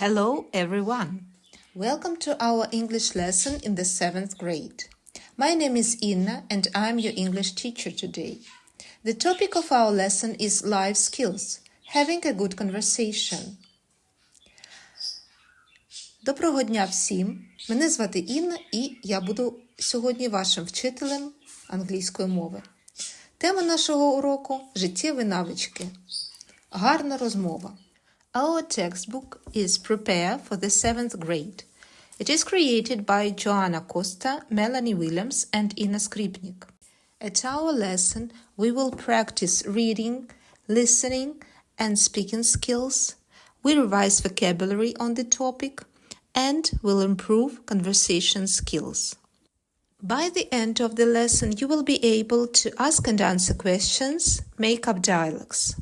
Hello, everyone. Welcome to our English lesson in the seventh grade. My name is Inna, and I'm your English teacher today. The topic of our lesson is life skills, having a good conversation. Доброго дня всім! Мене звати Інна, і я буду сьогодні вашим вчителем англійської мови. Тема нашого уроку життєві навички. Гарна розмова. Our textbook is Prepare for the seventh grade. It is created by Joanna Costa, Melanie Williams, and Ina Skripnik. At our lesson, we will practice reading, listening, and speaking skills. We revise vocabulary on the topic and will improve conversation skills. By the end of the lesson, you will be able to ask and answer questions, make up dialogues.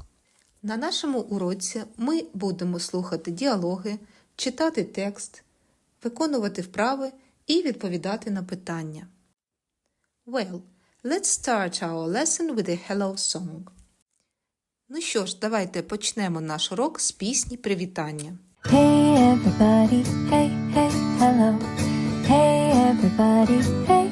На нашому уроці ми будемо слухати діалоги, читати текст, виконувати вправи і відповідати на питання. Well, let's start our lesson with a hello song. Ну що ж, давайте почнемо наш урок з пісні привітання. Hey everybody, hey, hey, hello. Hey everybody, hey,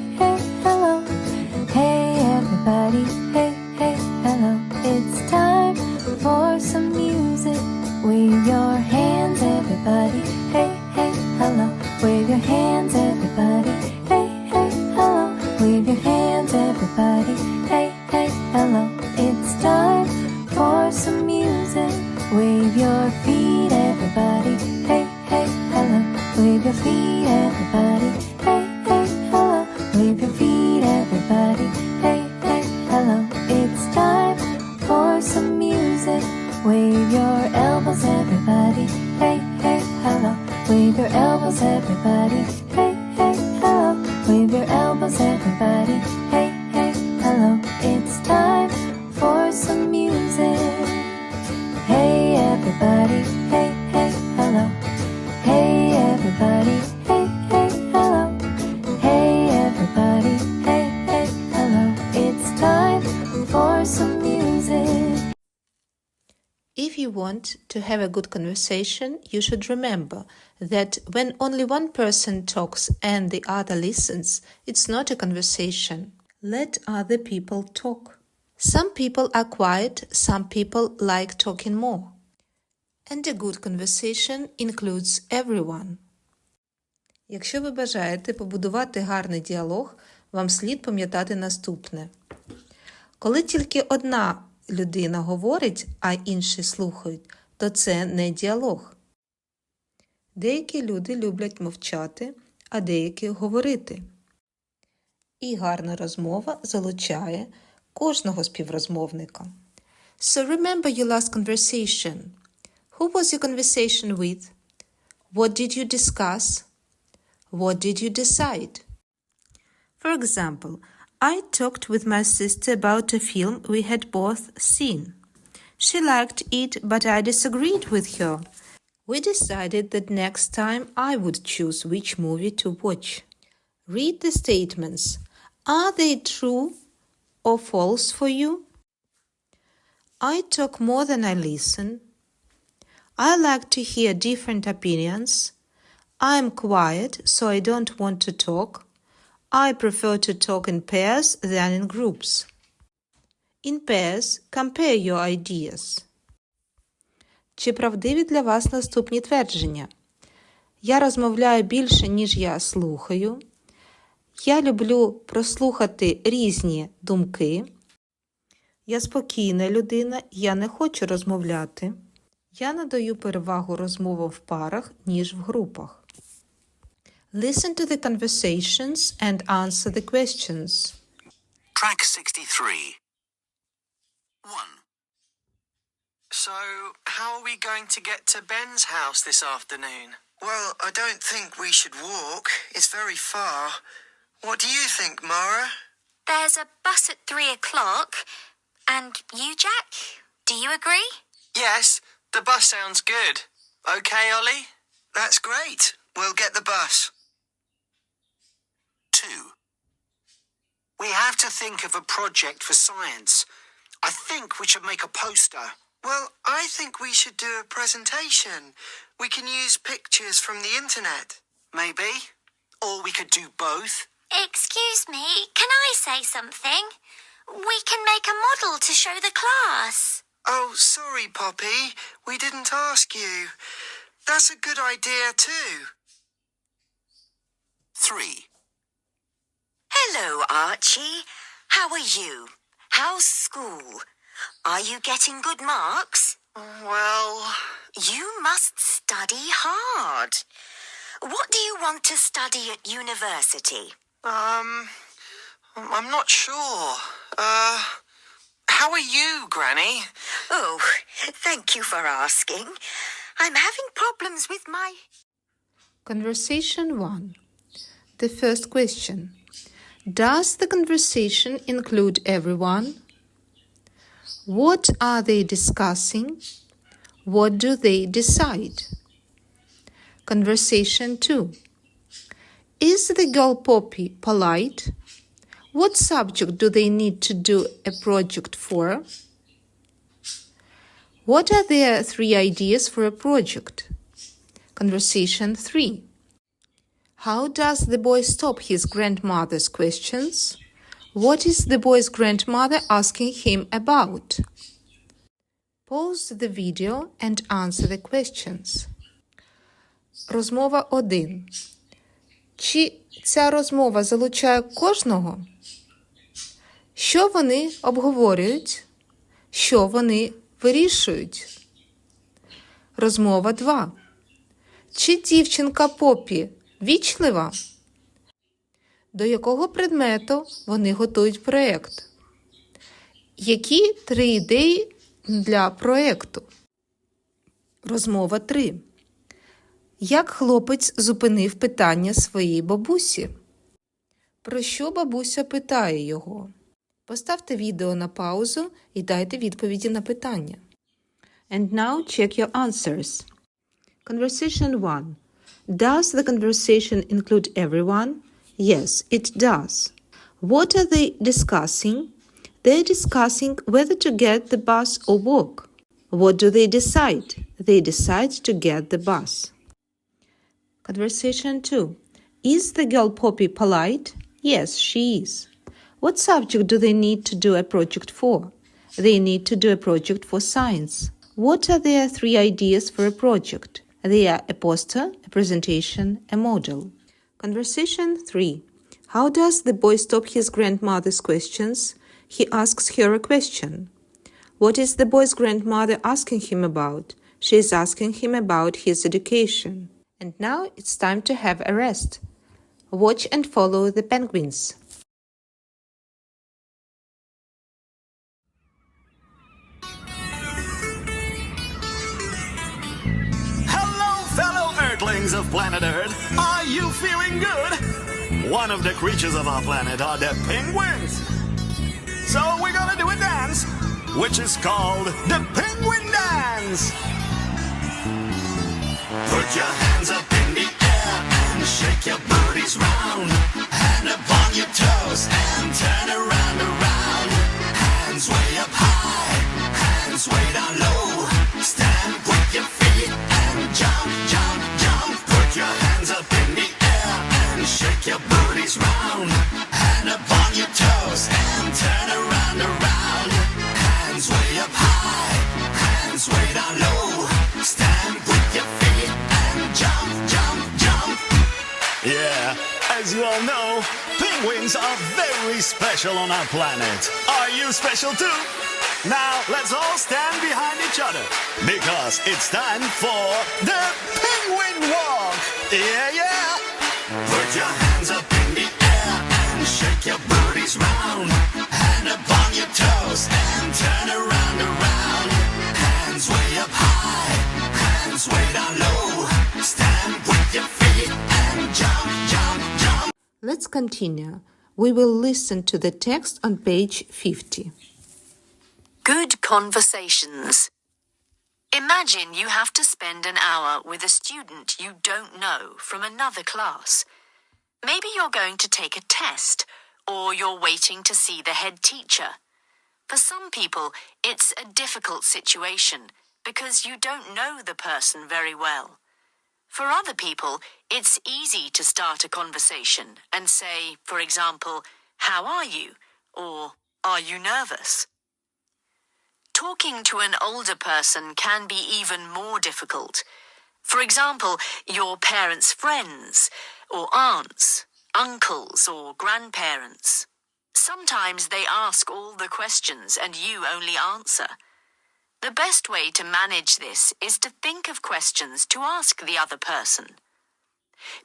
have a good conversation, you should remember that when only one person talks and the other listens, it's not a conversation. Let other people talk. Some people are quiet, some people like talking more. And a good conversation includes everyone. Якщо ви бажаєте побудувати гарний діалог, вам слід пам'ятати наступне. Коли тільки одна людина говорить, а інші слухають, то це не діалог. Деякі люди люблять мовчати, а деякі говорити. І гарна розмова залучає кожного співрозмовника. So remember your last conversation. Who was your conversation with? What did you discuss? What did you decide? For example, I talked with my sister about a film we had both seen. She liked it, but I disagreed with her. We decided that next time I would choose which movie to watch. Read the statements. Are they true or false for you? I talk more than I listen. I like to hear different opinions. I'm quiet, so I don't want to talk. I prefer to talk in pairs than in groups. In pairs, compare your ideas. Чи правдиві для вас наступні твердження? Я розмовляю більше, ніж я слухаю. Я люблю прослухати різні думки. Я спокійна людина, я не хочу розмовляти. Я надаю перевагу розмовам в парах, ніж в групах. Listen to the conversations and answer the questions. Track 63. 1. So, how are we going to get to Ben's house this afternoon? Well, I don't think we should walk. It's very far. What do you think, Mara? There's a bus at three o'clock. And you, Jack? Do you agree? Yes, the bus sounds good. Okay, Ollie? That's great. We'll get the bus. 2. We have to think of a project for science. I think we should make a poster. Well, I think we should do a presentation. We can use pictures from the internet. Maybe. Or we could do both. Excuse me, can I say something? We can make a model to show the class. Oh, sorry, Poppy. We didn't ask you. That's a good idea, too. 3. Hello, Archie. How are you? How's school? Are you getting good marks? Well, You must study hard. What do you want to study at university? um, I'm not sure. Uh, How are you, Granny? Oh, thank you for asking. I'm having problems with my. Conversation 1. The first question Does the conversation include everyone? What are they discussing? What do they decide? Conversation 2. Is the girl Poppy polite? What subject do they need to do a project for? What are their three ideas for a project? Conversation 3. How does the boy stop his grandmother's questions? What is the boy's grandmother asking him about? Pause the video and answer the questions. Розмова 1. Чи ця розмова залучає кожного? Що вони обговорюють? Що вони вирішують? Розмова 2. Чи дівчинка Попі вічлива? До якого предмету вони готують проєкт? Які три ідеї для проєкту? Розмова 3. Як хлопець зупинив питання своєї бабусі? Про що бабуся питає його? Поставте відео на паузу і дайте відповіді на питання. And now check your answers. Conversation 1. Does the conversation include everyone? Yes, it does. What are they discussing? They're discussing whether to get the bus or walk. What do they decide? They decide to get the bus. Conversation 2. Is the girl Poppy polite? Yes, she is. What subject do they need to do a project for? They need to do a project for science. What are their three ideas for a project? They are a poster, a presentation, a model. Conversation 3. How does the boy stop his grandmother's questions? He asks her a question. What is the boy's grandmother asking him about? She is asking him about his education. And now it's time to have a rest. Watch and follow the penguins. Earthlings of planet Earth. Are you feeling good? One of the creatures of our planet are the penguins. So we're gonna do a dance, which is called the Penguin Dance. Put your hands up in the air and shake your booties round. Hand upon your toes and turn around, around. Hands way up high, hands way down low. Special on our planet. Are you special too? Now let's all stand behind each other because it's time for the penguin walk. Yeah, yeah. Put your hands up in the air and shake your booties round. Hand upon your toes and turn around, around. Hands way up high, hands way down low. Stand with your feet and jump, jump, jump. Let's continue. We will listen to the text on page 50. Good conversations. Imagine you have to spend an hour with a student you don't know from another class. Maybe you're going to take a test, or you're waiting to see the head teacher. For some people, it's a difficult situation because you don't know the person very well. For other people, it's easy to start a conversation and say, for example, How are you? or Are you nervous? Talking to an older person can be even more difficult. For example, your parents' friends, or aunts, uncles, or grandparents. Sometimes they ask all the questions and you only answer. The best way to manage this is to think of questions to ask the other person.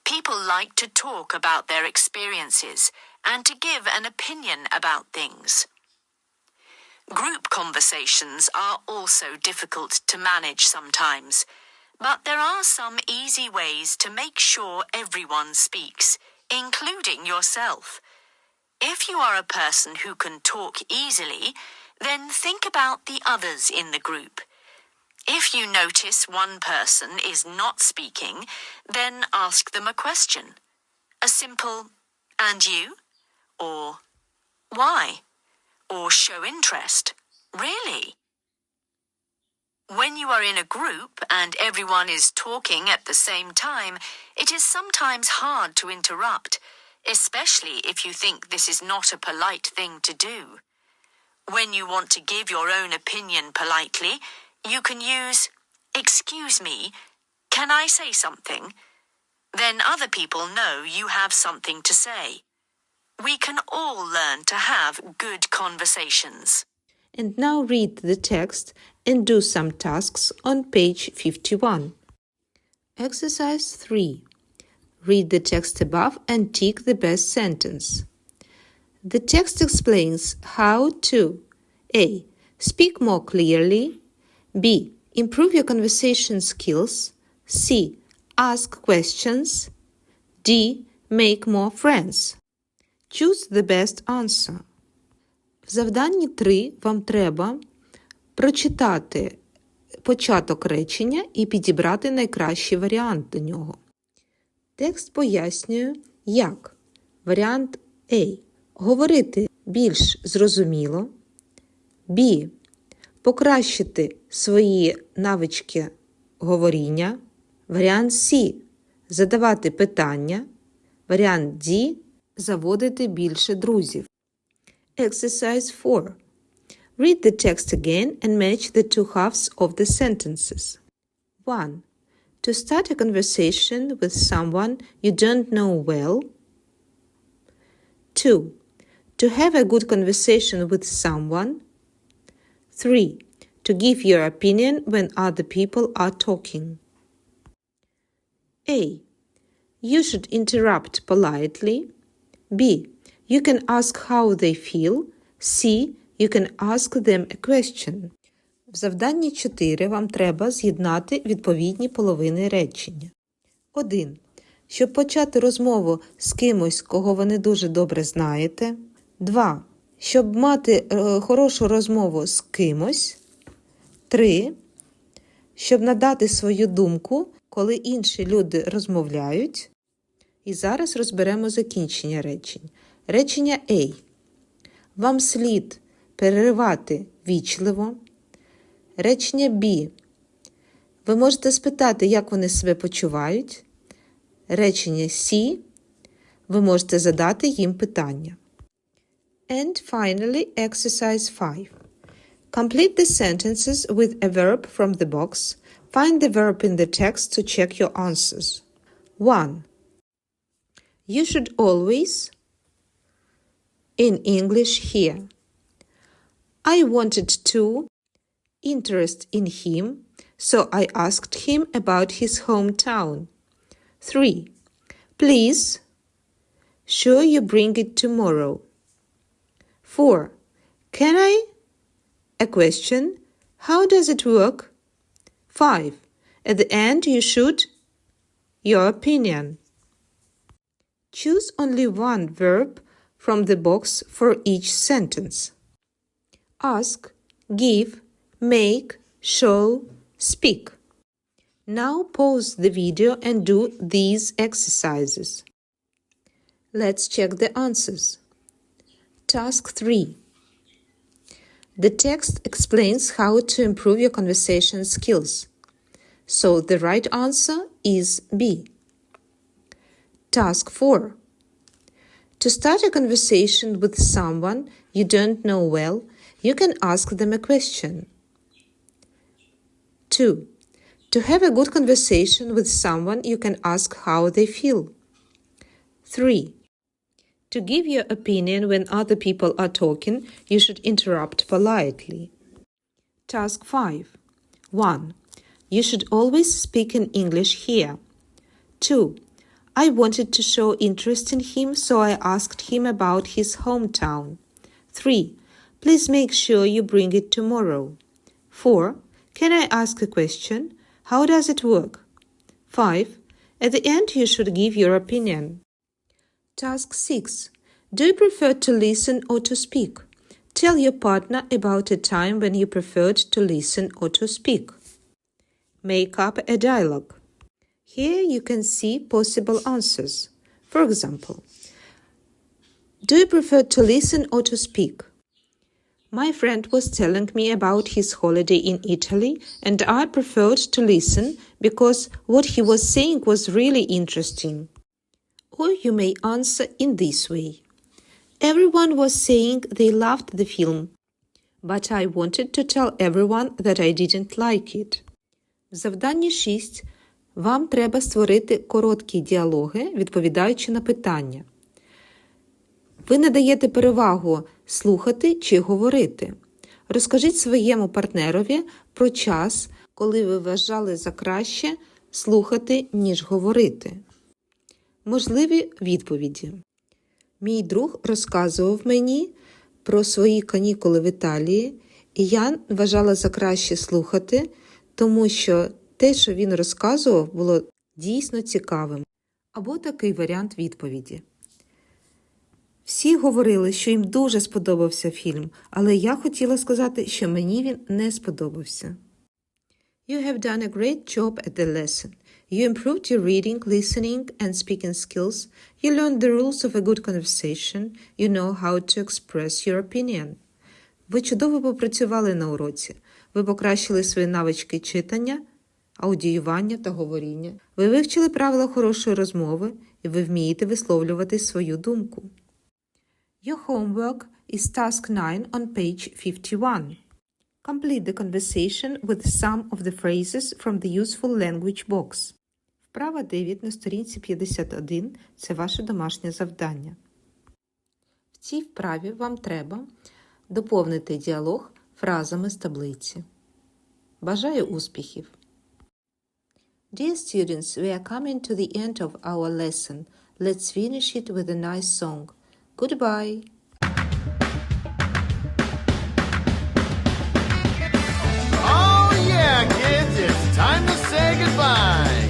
People like to talk about their experiences and to give an opinion about things. Group conversations are also difficult to manage sometimes, but there are some easy ways to make sure everyone speaks, including yourself. If you are a person who can talk easily, then think about the others in the group. If you notice one person is not speaking, then ask them a question. A simple, and you? Or, why? Or show interest. Really? When you are in a group and everyone is talking at the same time, it is sometimes hard to interrupt, especially if you think this is not a polite thing to do. When you want to give your own opinion politely, you can use, Excuse me, can I say something? Then other people know you have something to say. We can all learn to have good conversations. And now read the text and do some tasks on page 51. Exercise 3. Read the text above and tick the best sentence. The text explains how to A. Speak more clearly. B. Improve your conversation skills. C. Ask questions. D. Make more friends. Choose the best answer. В завданні 3 вам треба прочитати початок речення і підібрати найкращий варіант до нього. Текст пояснює, як варіант А. Говорити більш зрозуміло. Б. Покращити свої навички говоріння. Варіант С. Задавати питання. Варіант Д. Заводити більше друзів. Exercise 4. Read the text again and match the two halves of the sentences. 1. To start a conversation with someone you don't know well. 2. To have a good conversation with someone. 3. To give your opinion when other people are talking. A. You should interrupt politely. B. You can ask how they feel. C. You can ask them a question. В завданні 4 вам треба з'єднати відповідні половини речення. 1. Щоб почати розмову з кимось, кого ви не дуже добре знаєте. 2. Щоб мати е, хорошу розмову з кимось. 3. Щоб надати свою думку, коли інші люди розмовляють. І зараз розберемо закінчення речень. Речення A. Вам слід переривати вічливо. Речення B. Ви можете спитати, як вони себе почувають. Речення C. Ви можете задати їм питання. And finally, exercise 5. Complete the sentences with a verb from the box. Find the verb in the text to check your answers. 1. You should always, in English here. I wanted to interest in him, so I asked him about his hometown. 3. Please, sure you bring it tomorrow. 4. Can I? A question. How does it work? 5. At the end, you should. Your opinion. Choose only one verb from the box for each sentence. Ask, give, make, show, speak. Now pause the video and do these exercises. Let's check the answers. Task 3. The text explains how to improve your conversation skills. So the right answer is B. Task 4. To start a conversation with someone you don't know well, you can ask them a question. 2. To have a good conversation with someone, you can ask how they feel. 3. To give your opinion when other people are talking, you should interrupt politely. Task 5. 1. You should always speak in English here. 2. I wanted to show interest in him, so I asked him about his hometown. 3. Please make sure you bring it tomorrow. 4. Can I ask a question? How does it work? 5. At the end, you should give your opinion. Task 6. Do you prefer to listen or to speak? Tell your partner about a time when you preferred to listen or to speak. Make up a dialogue. Here you can see possible answers. For example, Do you prefer to listen or to speak? My friend was telling me about his holiday in Italy, and I preferred to listen because what he was saying was really interesting. Or you may answer in this way Everyone was saying they loved the film, but I wanted to tell everyone that I didn't like it. В завданні 6 вам треба створити короткі діалоги, відповідаючи на питання. Ви надаєте перевагу слухати чи говорити. Розкажіть своєму партнерові про час, коли ви вважали за краще слухати, ніж говорити. Можливі відповіді. Мій друг розказував мені про свої канікули в Італії, і я вважала за краще слухати, тому що те, що він розказував, було дійсно цікавим. Або такий варіант відповіді. Всі говорили, що їм дуже сподобався фільм, але я хотіла сказати, що мені він не сподобався. You have done a great job at the lesson. You improved your reading, listening, and speaking skills. You learned the rules of a good conversation. You know how to express your opinion. Ви чудово попрацювали на уроці. Ви покращили свої навички читання, аудіювання та говоріння. Ви вивчили правила хорошої розмови і ви вмієте висловлювати свою думку. Your homework is task 9 on page 51. Complete the conversation with some of the phrases from the useful language box. Вправа 9 на сторінці 51 це ваше домашнє завдання. В цій вправі вам треба доповнити діалог фразами з таблиці. Бажаю успіхів! Dear students, we are coming to the end of our lesson. Let's finish it with a nice song. Goodbye! Oh yeah, kids, it's time to say goodbye.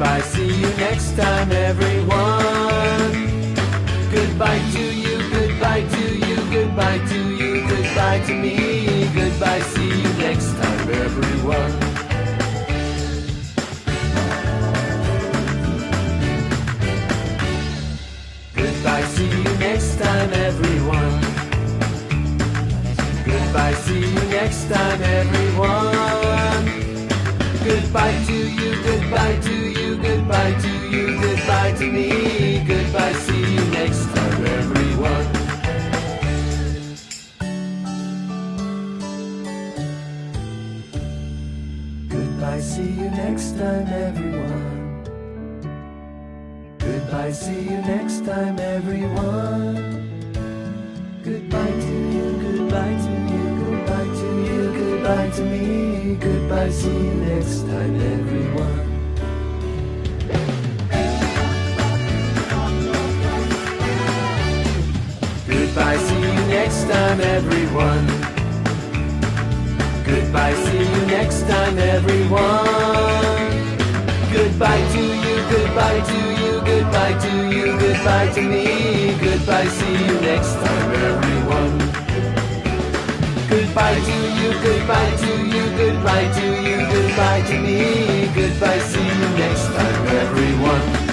Goodbye, see you next time, everyone. Goodbye to you, goodbye to you, goodbye to you, goodbye to me. Goodbye, see you next time, everyone. Goodbye, see you next time, everyone. Goodbye, see you next time, everyone. Goodbye to you, goodbye to goodbye to you, goodbye to me. Goodbye, see you next time, everyone. Goodbye, see you next time, everyone. Goodbye, see you next time, everyone. Goodbye to you, goodbye to you, goodbye to you, goodbye to me. Goodbye, see you next time, everyone. Goodbye, see you next time, everyone. Goodbye, see you next time, everyone. Goodbye to you, goodbye to you, goodbye to you, goodbye to me. Goodbye, see you next time, everyone. Goodbye to you, goodbye to you, goodbye to you, goodbye to me. Goodbye, see you next time, everyone.